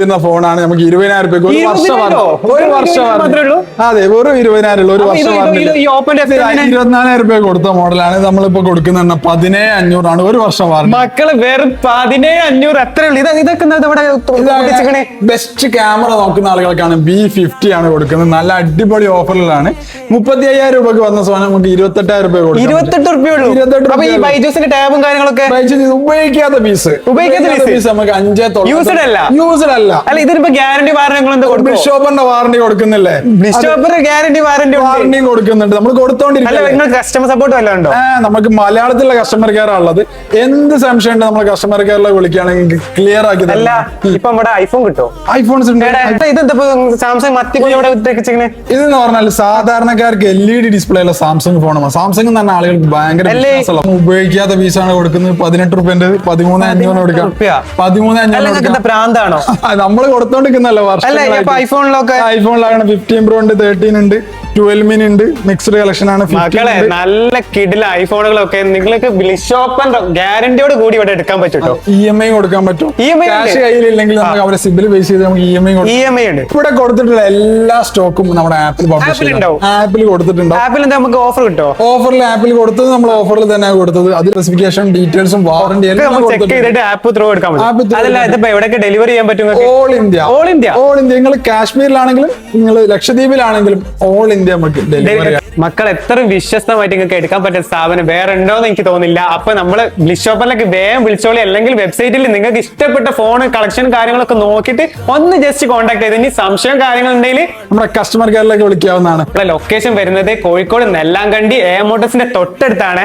ുന്ന ഫോണാണ് നമുക്ക് ഇരുപതിനായിരം രൂപയ്ക്ക് ഒരു വർഷം ഒരു വർഷം? അതെ വെറും ഇരുപതിനായിരം ഒരു വർഷം? ഇരുപത്തിനാലായിരം രൂപ കൊടുത്ത മോഡലാണ് നമ്മളിപ്പോ കൊടുക്കുന്ന പതിനേഴ് അഞ്ഞൂറാണ് ഒരു വർഷം വാറണ്ടി മക്കൾ വെറും പതിനേഴ് അഞ്ഞൂറ് എത്ര ഉള്ളു. ഇതൊക്കെ ബെസ്റ്റ് ക്യാമറ നോക്കുന്ന ആളുകൾക്കാണ് ബി ഫിഫ്റ്റി ആണ് കൊടുക്കുന്നത്. നല്ല അടിപൊളി ഓഫറിലാണ് മുപ്പത്തി അയ്യായിരം രൂപക്ക് വന്ന സാധനം നമുക്ക് ഇരുപത്തെട്ടായിരം രൂപ കൊടുക്കാം ഇരുപത്തെട്ട് ഈ ബൈജൂസിന്റെ ടാബും കാര്യങ്ങളൊക്കെ ഉപയോഗിക്കാത്ത പീസ് ഉപയോഗിക്കാത്ത പീസ് നമുക്ക് അഞ്ചേ യൂസ്ഡ് അല്ല? യൂസ്ഡ് അല്ല. അല്ല ഇതിനിപ്പോ ഗ്യാരണ്ടി വാറണ്ടി ബിഷോപ്പിന്റെ വാറണ്ടി കൊടുക്കുന്നില്ലേ? ബിഷോപ്പർ ഗ്യാരണ്ടി വാറണ്ടി വാറണ്ടിയും കൊടുക്കുന്നുണ്ട്. നമ്മൾ നിങ്ങൾ കസ്റ്റമർ സപ്പോർട്ട് വല്ലതും നമുക്ക് മലയാളത്തിലുള്ള കസ്റ്റമർ കെയർ ഉള്ളത് എന്ത് സംശയം ഉണ്ട് നമ്മൾ കസ്റ്റമർ കെയറിൽ വിളിക്കുകയാണെങ്കിൽ ക്ലിയർ ആക്കി അല്ല ഇപ്പൊ ഇവിടെ ഐഫോൺ കിട്ടോ? ഐഫോൺസ് ഉണ്ട്. ഇതെന്താ സാംസങ് മത്തി ഇവിടെ ഇതെന്ന് പറഞ്ഞാൽ സാധാരണക്കാർക്ക് എൽ ഇ ഡി ഡിസ്പ്ലേ ഉള്ള സാംസങ് ഫോണാണ് സാംസങ് തന്നെ പറഞ്ഞ ആളുകൾക്ക് ഭയങ്കര ഉള്ള ഉപയോഗിക്കാത്ത പീസാണ് കൊടുക്കുന്നത്. പതിനെട്ട് റുപ്യന്റെ പതിമൂന്ന് അഞ്ഞൂറ് കൊടുക്കാം? പതിമൂന്ന് അഞ്ഞൂറ് പ്രാന്താണോ? നമ്മൾ കൊടുത്തോണ്ടിരിക്കുന്നല്ലോ ഐഫോണിലൊക്കെ ഐഫോണിലാണ് ഫിഫ്റ്റീൻ പ്രോ ഉണ്ട് തേർട്ടീൻ ഉണ്ട്. ട്വൽവ് മിനി ഉണ്ട്. മിക്സ്ഡ് കളക്ഷൻ ആണ്. 15 മക്കളെ. നല്ല കിടില ഐഫോണുകളൊക്കെ നിങ്ങൾക്ക് ബിലിഷോപ്പൻ ഗ്യാരണ്ടിയോട് കൂടി ഇവിടെ എടുക്കാൻ പറ്റൂട്ടോ? ഇ എം ഐ കൊടുക്കാൻ പറ്റും. ക്യാഷ് ഉണ്ട്. കയ്യിലില്ലെങ്കിൽ നമുക്ക് അവരെ സിബിൽ ബേസ് ചെയ്ത് നമുക്ക് E M I E M I ഉണ്ട്. ഇവിടെ കൊടുത്തിട്ടുള്ള എല്ലാ സ്റ്റോക്കും നമ്മുടെ ആപ്പിൽ ആപ്പിൽ ഉണ്ടാവും. ആപ്പിൽ കൊടുത്തിട്ടുണ്ടാവും ആപ്പിൽ നമുക്ക് ഓഫർ കിട്ടോ? ഓഫറിൽ ആപ്പിൽ കൊടുത്തത് നമ്മൾ ഓഫറിൽ തന്നെ കൊടുത്തത്. അത് സ്പെസിഫിക്കേഷൻ ഡീറ്റെയിൽസും വാറണ്ടി ചെക്ക് ചെയ്തിട്ട് ആപ്പ് ത്രൂ എടുക്കാൻ പറ്റും. എവിടെയൊക്കെ ഡെലിവറി ചെയ്യാൻ പറ്റും all India all India all India നിങ്ങൾ കാശ്മീരിലാണെങ്കിലും നിങ്ങൾ ലക്ഷദ്വീപിലാണെങ്കിലും ഓൾ ഇന്ത്യ നമുക്ക് ഡെലിവറി മക്കൾ എത്ര വിശ്വസ്തമായിട്ട് നിങ്ങൾക്ക് എടുക്കാൻ പറ്റുന്ന സ്ഥാപനം വേറെ ഉണ്ടോ എന്ന് എനിക്ക് തോന്നില്ല അപ്പൊ നമ്മൾ ബ്ലിഷോപ്പറിലേക്ക് വേഗം വിളിച്ചോളി. അല്ലെങ്കിൽ വെബ്സൈറ്റിൽ നിങ്ങൾക്ക് ഇഷ്ടപ്പെട്ട ഫോൺ കളക്ഷൻ കാര്യങ്ങളൊക്കെ നോക്കിയിട്ട് ഒന്ന് ജസ്റ്റ് കോൺടാക്ട് ചെയ്ത്. ഇനി സംശയം കാര്യങ്ങൾ ഉണ്ടെങ്കിൽ നമ്മുടെ കസ്റ്റമർ കെയറിലേക്ക് വിളിക്കാവുന്നതാണ്. ലൊക്കേഷൻ വരുന്നത് കോഴിക്കോട് നെല്ലാങ്കണ്ടി എ മോട്ടോഴ്സിന്റെ തൊട്ടടുത്താണ്.